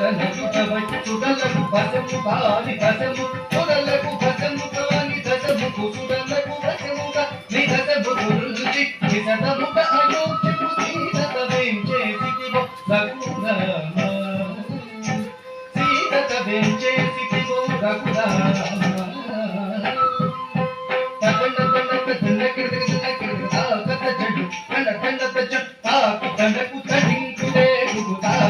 నగుటవై సుడలకు భసము కాని దశము సుడలకు భసము కాని దశము సుడలకు భసముగా నీ దశము గురించి నిజముగ అయోధ్యము సీతత వేంచేసితివో రఘురామ. సీతత వేంచేసితివో రఘురామ. మోదమెసగ కలులను ఉంచి కేజిని బడముడికి బలరామా ఏదిని బలముడి పెట్టువలరామా తండ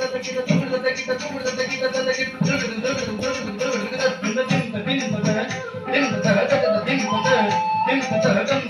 Thank you.